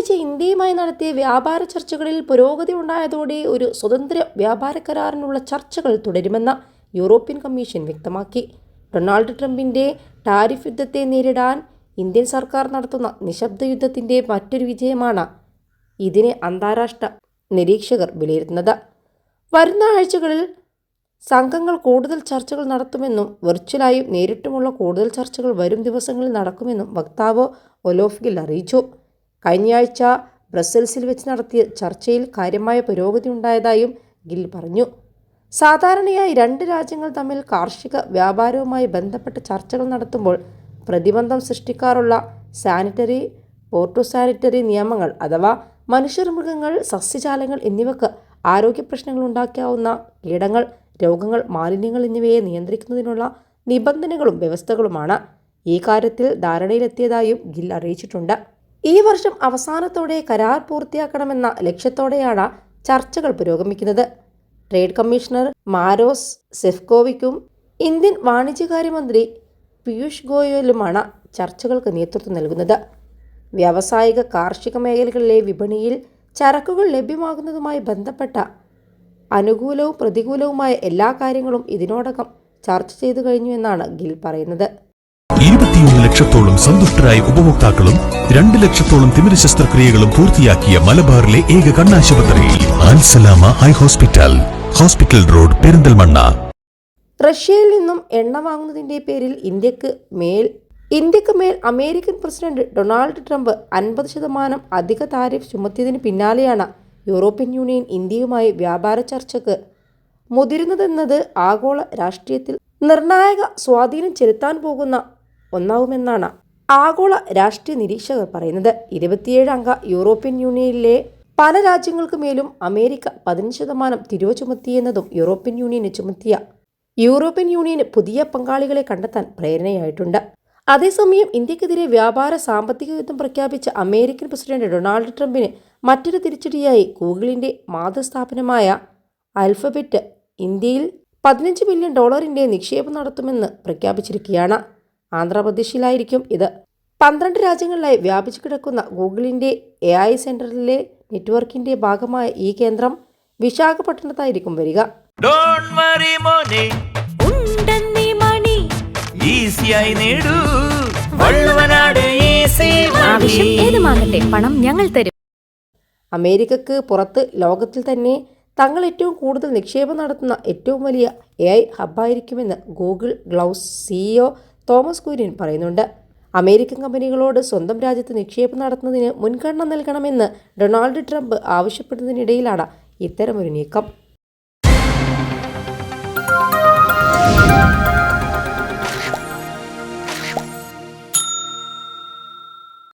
കഴിഞ്ഞയാഴ്ച ഇന്ത്യയുമായി നടത്തിയ വ്യാപാര ചർച്ചകളിൽ പുരോഗതി ഉണ്ടായതോടെ ഒരു സ്വതന്ത്ര വ്യാപാര കരാറിനുള്ള ചർച്ചകൾ തുടരുമെന്ന് യൂറോപ്യൻ കമ്മീഷൻ വ്യക്തമാക്കി. ഡൊണാൾഡ് ട്രംപിന്റെ ടാരിഫ് യുദ്ധത്തെ നേരിടാൻ ഇന്ത്യൻ സർക്കാർ നടത്തുന്ന നിശബ്ദ യുദ്ധത്തിന്റെ മറ്റൊരു വിജയമാണ് ഇതിനെ അന്താരാഷ്ട്ര നിരീക്ഷകർ വിലയിരുത്തുന്നത്. വരുന്ന ആഴ്ചകളിൽ സംഘങ്ങൾ കൂടുതൽ ചർച്ചകൾ നടത്തുമെന്നും വെർച്വലായും നേരിട്ടുമുള്ള കൂടുതൽ ചർച്ചകൾ വരും ദിവസങ്ങളിൽ നടക്കുമെന്നും വക്താവ് ഒലോഫ്ഗിൽ അറിയിച്ചു. കഴിഞ്ഞയാഴ്ച ബ്രസൽസിൽ വെച്ച് നടത്തിയ ചർച്ചയിൽ കാര്യമായ പുരോഗതി ഉണ്ടായതായും ഗിൽ പറഞ്ഞു. സാധാരണയായി രണ്ട് രാജ്യങ്ങൾ തമ്മിൽ കാർഷിക വ്യാപാരവുമായി ബന്ധപ്പെട്ട ചർച്ചകൾ നടത്തുമ്പോൾ പ്രതിബന്ധം സൃഷ്ടിക്കാറുള്ള സാനിറ്ററി പോർട്ടോ സാനിറ്ററി നിയമങ്ങൾ അഥവാ മനുഷ്യർ മൃഗങ്ങൾ സസ്യജാലങ്ങൾ എന്നിവക്ക് ആരോഗ്യ പ്രശ്നങ്ങൾ ഉണ്ടാക്കാവുന്ന കീടങ്ങൾ രോഗങ്ങൾ മാലിന്യങ്ങൾ എന്നിവയെ നിയന്ത്രിക്കുന്നതിനുള്ള നിബന്ധനകളും വ്യവസ്ഥകളുമാണ്. ഈ കാര്യത്തിൽ ധാരണയിലെത്തിയതായും ഗിൽ അറിയിച്ചിട്ടുണ്ട്. ഈ വർഷം അവസാനത്തോടെ കരാർ പൂർത്തിയാക്കണമെന്ന ലക്ഷ്യത്തോടെയാണ് ചർച്ചകൾ പുരോഗമിക്കുന്നത്. ട്രേഡ് കമ്മീഷണർ മാരോസ് സെഫ്കോവിക്കും ഇന്ത്യൻ വാണിജ്യകാര്യമന്ത്രി പീയൂഷ് ഗോയലുമാണ് ചർച്ചകൾക്ക് നേതൃത്വം നൽകുന്നത്. വ്യാവസായിക കാർഷിക മേഖലകളിലെ വിപണിയിൽ ചരക്കുകൾ ലഭ്യമാകുന്നതുമായി ബന്ധപ്പെട്ട അനുകൂലവും പ്രതികൂലവുമായ എല്ലാ കാര്യങ്ങളും ഇതിനോടകം ചർച്ച ചെയ്തു കഴിഞ്ഞു എന്നാണ് ഗിൽ പറയുന്നത്. ഇരുപത്തിയൊന്ന് ലക്ഷത്തോളം സന്തുഷ്ടരായ ഉപഭോക്താക്കളും രണ്ട് ലക്ഷത്തോളം തിമിര ശസ്ത്രക്രിയകളും പൂർത്തിയാക്കിയ മലബാറിലെ ഏക കണ്ണാശുപത്രി Al Salama eye hospital hospital road Perinthalmanna. റഷ്യയിൽ നിന്നും എണ്ണ വാങ്ങുന്നതിന്റെ പേരിൽ ഇന്ത്യയ്ക്ക് മേൽ ഇന്ത്യയ്ക്ക് മേൽ അമേരിക്കൻ പ്രസിഡന്റ് ഡൊണാൾഡ് ട്രംപ് അൻപത് ശതമാനം അധിക താരിഫ് ചുമത്തിയതിന് പിന്നാലെയാണ് യൂറോപ്യൻ യൂണിയൻ ഇന്ത്യയുമായി വ്യാപാര ചർച്ചയ്ക്ക് മുതിരുന്നതെന്നത് ആഗോള രാഷ്ട്രീയത്തിൽ നിർണായക സ്വാധീനം ചെലുത്താൻ പോകുന്ന ഒന്നാവുമെന്നാണ് ആഗോള രാഷ്ട്രീയ നിരീക്ഷകർ പറയുന്നത്. ഇരുപത്തിയേഴ് അംഗ യൂറോപ്യൻ യൂണിയനിലെ പല രാജ്യങ്ങൾക്ക് മേലും അമേരിക്ക പതിനഞ്ച് ശതമാനം തിരിവ് ചുമത്തിയെന്നതും യൂറോപ്യൻ യൂണിയന് ചുമത്തിയ യൂറോപ്യൻ യൂണിയന് പുതിയ പങ്കാളികളെ കണ്ടെത്താൻ പ്രേരണയായിട്ടുണ്ട്. അതേസമയം ഇന്ത്യക്കെതിരെ വ്യാപാര സാമ്പത്തിക യുദ്ധം പ്രഖ്യാപിച്ച അമേരിക്കൻ പ്രസിഡന്റ് ഡൊണാൾഡ് ട്രംപിന് മറ്റൊരു തിരിച്ചടിയായി ഗൂഗിളിന്റെ മാതൃസ്ഥാപനമായ അൽഫബെറ്റ് ഇന്ത്യയിൽ പതിനഞ്ച് ബില്യൺ ഡോളറിന്റെ നിക്ഷേപം നടത്തുമെന്ന് പ്രഖ്യാപിച്ചിരിക്കുകയാണ്. ആന്ധ്രാപ്രദേശിലായിരിക്കും ഇത്. പന്ത്രണ്ട് രാജ്യങ്ങളിലായി വ്യാപിച്ചു കിടക്കുന്ന ഗൂഗിളിന്റെ എ ഐ സെന്ററിലെ നെറ്റ്വർക്കിന്റെ ഭാഗമായ ഈ കേന്ദ്രം വിശാഖപട്ടണത്തായിരിക്കും വരിക. ഡോണ്ട് വറി മോനെ. ഉണ്ടെന്നീ മണി. ഈസിയായി നേടൂ. വള്ളുവനാട് ഈസി ആവശ്യം ഏതുമാകട്ടെ പണം ഞങ്ങൾ തരും. അമേരിക്കക്ക് പുറത്ത് ലോകത്തിൽ തന്നെ തങ്ങൾ ഏറ്റവും കൂടുതൽ നിക്ഷേപം നടത്തുന്ന ഏറ്റവും വലിയ A I ഹബ്ബായിരിക്കുമെന്ന് Google cloud CEO Thomas Kurian പറയുന്നുണ്ട്. അമേരിക്കൻ കമ്പനികളോട് സ്വന്തം രാജ്യത്ത് നിക്ഷേപം നടത്തുന്നതിന് മുൻഗണന നൽകണമെന്ന് ഡൊണാൾഡ് ട്രംപ് ആവശ്യപ്പെടുന്നതിനിടയിലാണ് ഇത്തരമൊരു നീക്കം.